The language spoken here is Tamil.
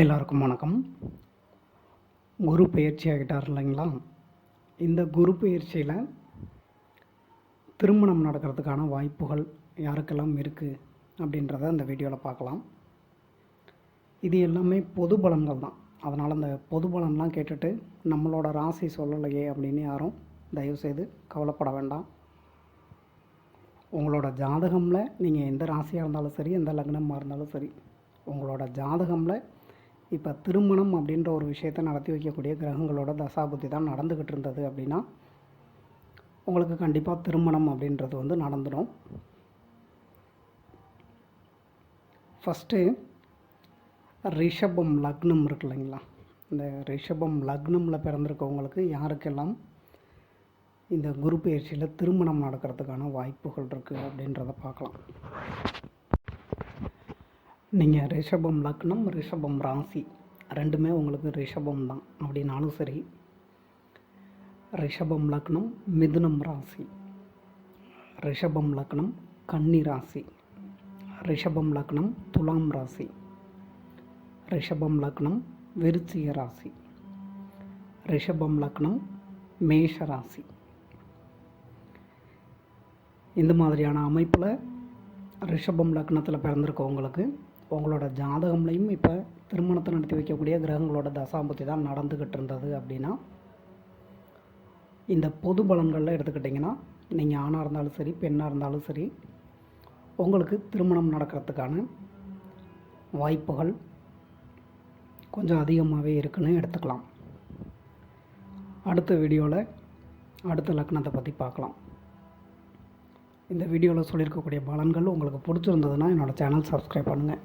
எல்லாருக்கும் வணக்கம். குரு பயிற்சி ஆகிட்டார் இல்லைங்களா? இந்த குரு பயிற்சியில் திருமணம் நடக்கிறதுக்கான வாய்ப்புகள் யாருக்கெல்லாம் இருக்குது அப்படின்றத அந்த வீடியோவில் பார்க்கலாம். இது எல்லாமே பொது பலன்கள் தான். அதனால் அந்த பொது பலன்லாம் கேட்டுட்டு நம்மளோட ராசி சொல்லலையே அப்படின்னு யாரும் தயவுசெய்து கவலைப்பட வேண்டாம். உங்களோட ஜாதகமில் நீங்கள் எந்த ராசியாக இருந்தாலும் சரி எந்த லக்னமாக இருந்தாலும் சரி உங்களோட ஜாதகமில் இப்போ திருமணம் அப்படின்ற ஒரு விஷயத்தை நடத்தி வைக்கக்கூடிய கிரகங்களோட தசாபுத்தி தான் நடந்துக்கிட்டு இருந்தது அப்படின்னா உங்களுக்கு கண்டிப்பாக திருமணம் அப்படின்றது வந்து நடந்துடும். ஃபஸ்ட்டு ரிஷபம் லக்னம் இருக்கு இல்லைங்களா? இந்த ரிஷபம் லக்னமில் பிறந்திருக்கவங்களுக்கு யாருக்கெல்லாம் இந்த குரு பயிற்சியில் திருமணம் நடக்கிறதுக்கான வாய்ப்புகள் இருக்குது அப்படின்றத பார்க்கலாம். நீங்கள் ரிஷபம் லக்னம் ரிஷபம் ராசி. ரெண்டுமே உங்களுக்கு ரிஷபம் தான். அப்படின்னாலும் சரி ரிஷபம் லக்னம் மிதுனம் ராசி. ரிஷபம் லக்னம் கன்னி ராசி. ரிஷபம் லக்னம் துலாம் ராசி. ரிஷபம் லக்னம் விருச்சிக ராசி. ரிஷபம் லக்னம் மேஷ ராசி. இந்த மாதிரியான அமைப்பில் ரிஷபம் லக்னத்தில் பிறந்திருக்கவங்களுக்கு உங்களோட ஜாதகம்லையும் இப்போ திருமணத்தை நடத்தி வைக்கக்கூடிய கிரகங்களோட தசாபுத்தி தான் நடந்துக்கிட்டு இருந்தது அப்படின்னா இந்த பொது பலன்களில் எடுத்துக்கிட்டிங்கன்னா நீங்கள் ஆணாக இருந்தாலும் சரி பெண்ணாக இருந்தாலும் சரி உங்களுக்கு திருமணம் நடக்கிறதுக்கான வாய்ப்புகள் கொஞ்சம் அதிகமாகவே இருக்குன்னு எடுத்துக்கலாம். அடுத்த வீடியோவில் அடுத்த லக்னத்தை பற்றி பார்க்கலாம். இந்த வீடியோவில் சொல்லியிருக்கக்கூடிய பலன்கள் உங்களுக்கு பிடிச்சிருந்ததுன்னா என்னோடய சேனல் சப்ஸ்கிரைப் பண்ணுங்கள்